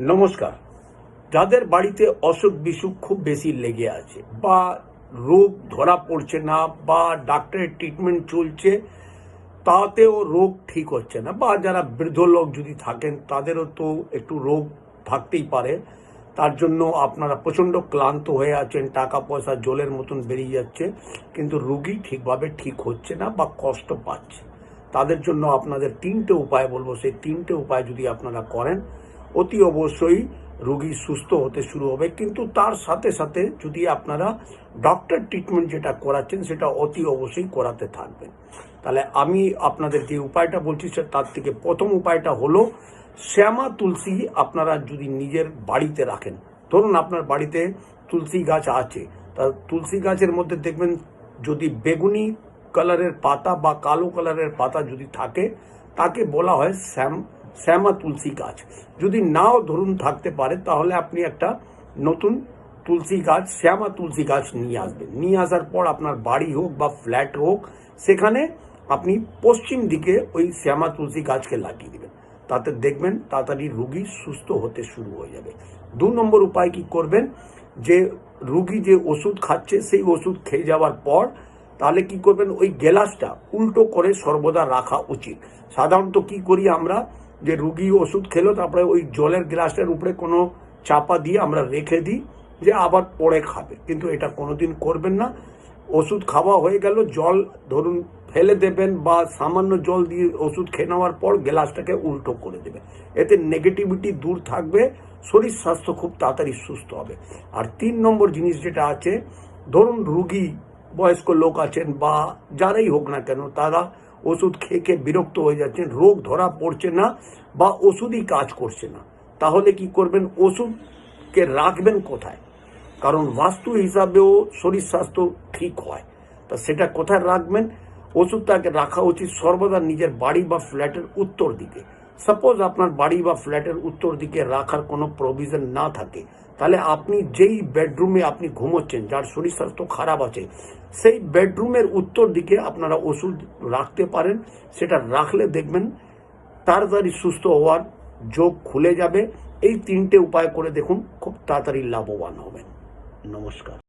নমস্কার। যাদের বাড়িতে অসুখ বিসুখ খুব বেশি লেগে আছে বা রোগ ধরা পড়ছে না বা ডাক্তারের ট্রিটমেন্ট চলছে, তাতেও রোগ ঠিক হচ্ছে না বা যারা বৃদ্ধ লোক যদি থাকেন, তাদেরও তো একটু রোগ থাকতেই পারে। তার জন্য আপনারা প্রচণ্ড ক্লান্ত হয়ে আছেন, টাকা পয়সা জলের মতন বেরিয়ে যাচ্ছে, কিন্তু রুগী ঠিকভাবে ঠিক হচ্ছে না বা কষ্ট পাচ্ছে। তাদের জন্য আপনাদের তিনটে উপায় বলব। সেই তিনটে উপায় যদি আপনারা করেন অতি অবশ্যই রোগী সুস্থ হতে শুরু হবে। কিন্তু তার সাথে সাথে যদি আপনারা ডক্টর ট্রিটমেন্ট যেটা করাচ্ছেন, সেটা অতি অবশ্যই করাতে থাকবেন। তাহলে আমি আপনাদের যে উপায়টা বলছি তার থেকে প্রথম উপায়টা হলো, শ্যামা তুলসী আপনারা যদি নিজের বাড়িতে রাখেন, ধরুন আপনার বাড়িতে তুলসী গাছ আছে, তা তুলসী গাছের মধ্যে দেখবেন যদি বেগুনি কালারের পাতা বা কালো কালারের পাতা যদি থাকে, তাকে বলা হয় শ্যাম শ্যামা তুলসী গাছ। যদি নাও ধরুন থাকতে পারে, তাহলে আপনি একটা নতুন তুলসী গাছ, শ্যামা তুলসী গাছ নিয়ে আসবেন। নিয়ে আসার পর আপনার বাড়ি হোক বা ফ্ল্যাট হোক, সেখানে আপনি পশ্চিম দিকে ওই শ্যামা তুলসী গাছকে লাগিয়ে দেবেন। তাতে দেখবেন তাড়াতাড়ি রুগী সুস্থ হতে শুরু হয়ে যাবে। দু নম্বর উপায় কি করবেন? যে রুগী যে ওষুধ খাচ্ছে, সেই ওষুধ খেয়ে যাওয়ার পর তাহলে কি করবেন? ওই গ্লাসটা উল্টো করে সর্বদা রাখা উচিত। সাধারণত কি করি আমরা? যে রুগী ওষুধ খেলো, তারপরে ওই জলের গ্লাসের উপরে কোনো চাপা দিয়ে আমরা রেখে দিই যে আবার পরে খাবে। কিন্তু এটা কোনোদিন করবেন না। ওষুধ খাওয়া হয়ে গেল, জল ধরুন ফেলে দেবেন বা সামান্য জল দিয়ে ওষুধ খেয়ে নেওয়ার পর গ্লাসটাকে উল্টো করে দেবেন। এতে নেগেটিভিটি দূর থাকবে, শরীর স্বাস্থ্য খুব তাড়াতাড়ি সুস্থ হবে। আর তিন নম্বর জিনিস যেটা আছে, ধরুন রুগী বয়স্ক লোক আছেন বা যারাই হোক না কেন, তারা ওষুধ খেয়ে খেয়ে বিরক্ত হয়ে যাচ্ছেন, রোগ ধরা পড়ছে না বা ওষুধই কাজ করছে না। তাহলে কি করবেন? ওষুধকে রাখবেন কোথায়? কারণ বাস্তু হিসাবেও শরীর স্বাস্থ্য ঠিক হয়। তা সেটা কোথায় রাখবেন? ওষুধটাকে রাখা উচিত সর্বদা নিজের বাড়ি বা ফ্ল্যাটের উত্তর দিকে। সাপোজ আপনার বাড়ি বা ফ্ল্যাটের উত্তর দিকে রাখার কোনো প্রভিশন না থাকে, তাহলে আপনি যেই বেডরুমে আপনি ঘুমোচ্ছেন, যার শরীর স্বাস্থ্য খারাপ আছে, সেই বেডরুমের উত্তর দিকে আপনারা ওষুধ রাখতে পারেন। সেটা রাখলে দেখবেন তাড়াতাড়ি সুস্থ হওয়ার যোগ খুলে যাবে। এই তিনটে উপায় করে দেখুন, খুব তাড়াতাড়ি লাভবান হবেন। নমস্কার।